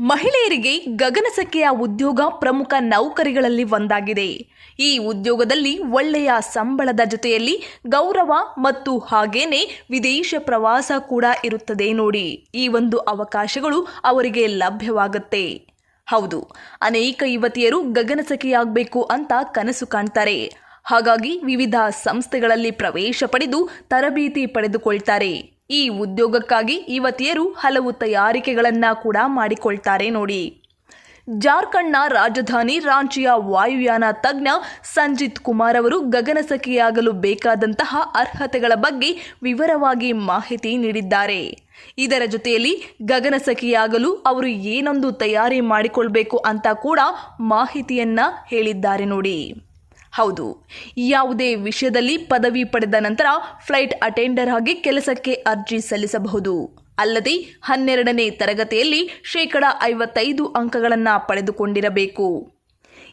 ಮಹಿಳೆಯರಿಗೆ ಗಗನಸಕ್ಕೆಯ ಉದ್ಯೋಗ ಪ್ರಮುಖ ನೌಕರಿಗಳಲ್ಲಿ ಒಂದಾಗಿದೆ. ಈ ಉದ್ಯೋಗದಲ್ಲಿ ಒಳ್ಳೆಯ ಸಂಬಳದ ಜೊತೆಯಲ್ಲಿ ಗೌರವ ಮತ್ತು ಹಾಗೇನೆ ವಿದೇಶ ಪ್ರವಾಸ ಕೂಡ ಇರುತ್ತದೆ ನೋಡಿ. ಈ ಒಂದು ಅವಕಾಶಗಳು ಅವರಿಗೆ ಲಭ್ಯವಾಗುತ್ತೆ. ಹೌದು, ಅನೇಕ ಯುವತಿಯರು ಗಗನಸಖಿಯಾಗಬೇಕು ಅಂತ ಕನಸು ಕಾಣ್ತಾರೆ. ಹಾಗಾಗಿ ವಿವಿಧ ಸಂಸ್ಥೆಗಳಲ್ಲಿ ಪ್ರವೇಶ ಪಡೆದು ತರಬೇತಿ ಪಡೆದುಕೊಳ್ತಾರೆ. ಈ ಉದ್ಯೋಗಕ್ಕಾಗಿ ಯುವತಿಯರು ಹಲವು ತಯಾರಿಕೆಗಳನ್ನು ಕೂಡ ಮಾಡಿಕೊಳ್ತಾರೆ ನೋಡಿ. ಜಾರ್ಖಂಡ್ನ ರಾಜಧಾನಿ ರಾಂಚಿಯ ವಾಯುಯಾನ ತಜ್ಞ ಸಂಜಿತ್ ಕುಮಾರ್ ಅವರು ಗಗನಸಖಿಯಾಗಲು ಬೇಕಾದಂತಹ ಅರ್ಹತೆಗಳ ಬಗ್ಗೆ ವಿವರವಾಗಿ ಮಾಹಿತಿ ನೀಡಿದ್ದಾರೆ. ಇದರ ಜೊತೆಯಲ್ಲಿ ಗಗನಸಖಿಯಾಗಲು ಅವರು ಏನೊಂದು ತಯಾರಿ ಮಾಡಿಕೊಳ್ಬೇಕು ಅಂತ ಕೂಡ ಮಾಹಿತಿಯನ್ನ ಹೇಳಿದ್ದಾರೆ ನೋಡಿ. ಹೌದು. ಯಾವುದೇ ವಿಷಯದಲ್ಲಿ ಪದವಿ ಪಡೆದ ನಂತರ ಫ್ಲೈಟ್ ಅಟೆಂಡರ್ ಆಗಿ ಕೆಲಸಕ್ಕೆ ಅರ್ಜಿ ಸಲ್ಲಿಸಬಹುದು. ಅಲ್ಲದೆ ಹನ್ನೆರಡನೇ ತರಗತಿಯಲ್ಲಿ ಶೇಕಡ ಐವತ್ತೈದು ಅಂಕಗಳನ್ನು ಪಡೆದುಕೊಂಡಿರಬೇಕು.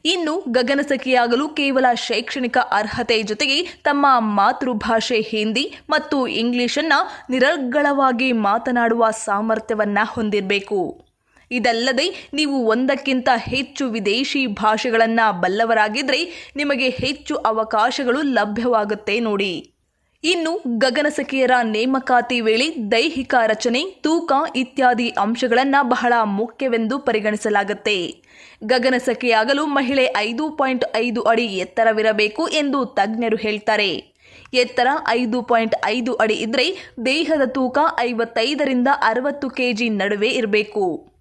ಇನ್ನು ಗಗನಸಖಿಯಾಗಲು ಕೇವಲ ಶೈಕ್ಷಣಿಕ ಅರ್ಹತೆ ಜೊತೆಗೆ ತಮ್ಮ ಮಾತೃಭಾಷೆ ಹಿಂದಿ ಮತ್ತು ಇಂಗ್ಲಿಷನ್ನು ನಿರರ್ಗಳವಾಗಿ ಮಾತನಾಡುವ ಸಾಮರ್ಥ್ಯವನ್ನು ಹೊಂದಿರಬೇಕು. ಇದಲ್ಲದೆ ನೀವು ಒಂದಕ್ಕಿಂತ ಹೆಚ್ಚು ವಿದೇಶಿ ಭಾಷೆಗಳನ್ನು ಬಲ್ಲವರಾಗಿದ್ದರೆ ನಿಮಗೆ ಹೆಚ್ಚು ಅವಕಾಶಗಳು ಲಭ್ಯವಾಗುತ್ತೆ ನೋಡಿ. ಇನ್ನು ಗಗನಸಖಿಯರ ನೇಮಕಾತಿ ವೇಳೆ ದೈಹಿಕ ರಚನೆ, ತೂಕ ಇತ್ಯಾದಿ ಅಂಶಗಳನ್ನು ಬಹಳ ಮುಖ್ಯವೆಂದು ಪರಿಗಣಿಸಲಾಗುತ್ತೆ. ಗಗನಸಖಿಯಾಗಲು ಮಹಿಳೆ ಐದು ಪಾಯಿಂಟ್ ಐದು ಅಡಿ ಎತ್ತರವಿರಬೇಕು ಎಂದು ತಜ್ಞರು ಹೇಳ್ತಾರೆ. ಎತ್ತರ ಐದು ಪಾಯಿಂಟ್ ಐದು ಅಡಿ ಇದ್ದರೆ ದೇಹದ ತೂಕ ಐವತ್ತೈದರಿಂದ ಅರವತ್ತು ಕೆಜಿ ನಡುವೆ ಇರಬೇಕು.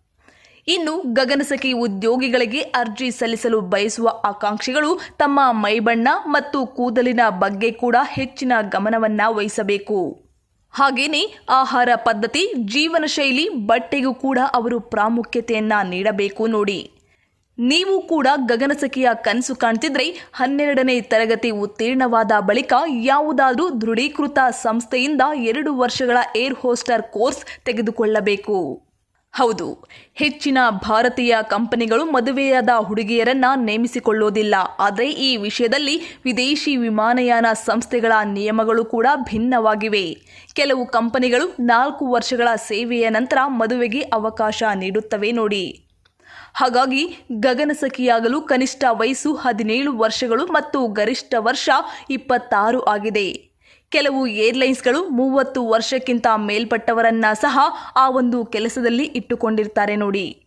ಇನ್ನು ಗಗನಸಖಿ ಉದ್ಯೋಗಿಗಳಿಗೆ ಅರ್ಜಿ ಸಲ್ಲಿಸಲು ಬಯಸುವ ಆಕಾಂಕ್ಷಿಗಳು ತಮ್ಮ ಮೈಬಣ್ಣ ಮತ್ತು ಕೂದಲಿನ ಬಗ್ಗೆ ಕೂಡ ಹೆಚ್ಚಿನ ಗಮನವನ್ನ ವಹಿಸಬೇಕು. ಹಾಗೇನೆ ಆಹಾರ ಪದ್ಧತಿ ಜೀವನ ಶೈಲಿ ಬಟ್ಟೆಗೂ ಕೂಡ ಅವರು ಪ್ರಾಮುಖ್ಯತೆಯನ್ನ ನೀಡಬೇಕು ನೋಡಿ. ನೀವು ಕೂಡ ಗಗನಸಖಿಯ ಕನಸು ಕಾಣ್ತಿದ್ರೆ ಹನ್ನೆರಡನೇ ತರಗತಿ ಉತ್ತೀರ್ಣವಾದ ಬಳಿಕ ಯಾವುದಾದರೂ ದೃಢೀಕೃತ ಸಂಸ್ಥೆಯಿಂದ ಎರಡು ವರ್ಷಗಳ ಏರ್ ಹೋಸ್ಟರ್ ಕೋರ್ಸ್ ತೆಗೆದುಕೊಳ್ಳಬೇಕು. ಹೌದು. ಹೆಚ್ಚಿನ ಭಾರತೀಯ ಕಂಪನಿಗಳು ಮದುವೆಯಾದ ಹುಡುಗಿಯರನ್ನ ನೇಮಿಸಿಕೊಳ್ಳೋದಿಲ್ಲ. ಆದರೆ ಈ ವಿಷಯದಲ್ಲಿ ವಿದೇಶಿ ವಿಮಾನಯಾನ ಸಂಸ್ಥೆಗಳ ನಿಯಮಗಳು ಕೂಡ ಭಿನ್ನವಾಗಿವೆ. ಕೆಲವು ಕಂಪನಿಗಳು ನಾಲ್ಕು ವರ್ಷಗಳ ಸೇವೆಯ ನಂತರ ಮದುವೆಗೆ ಅವಕಾಶ ನೀಡುತ್ತವೆ ನೋಡಿ. ಹಾಗಾಗಿ ಗಗನಸಖಿಯಾಗಲು ಕನಿಷ್ಠ ವಯಸ್ಸು ಹದಿನೇಳು ವರ್ಷಗಳು ಮತ್ತು ಗರಿಷ್ಠ ವರ್ಷ ಇಪ್ಪತ್ತಾರು ಆಗಿದೆ. ಕೆಲವು ಏರ್ಲೈನ್ಸ್ಗಳು ಮೂವತ್ತು ವರ್ಷಕ್ಕಿಂತ ಮೇಲ್ಪಟ್ಟವರನ್ನ ಸಹ ಆ ಒಂದು ಕೆಲಸದಲ್ಲಿ ಇಟ್ಟುಕೊಂಡಿರ್ತಾರೆ ನೋಡಿ.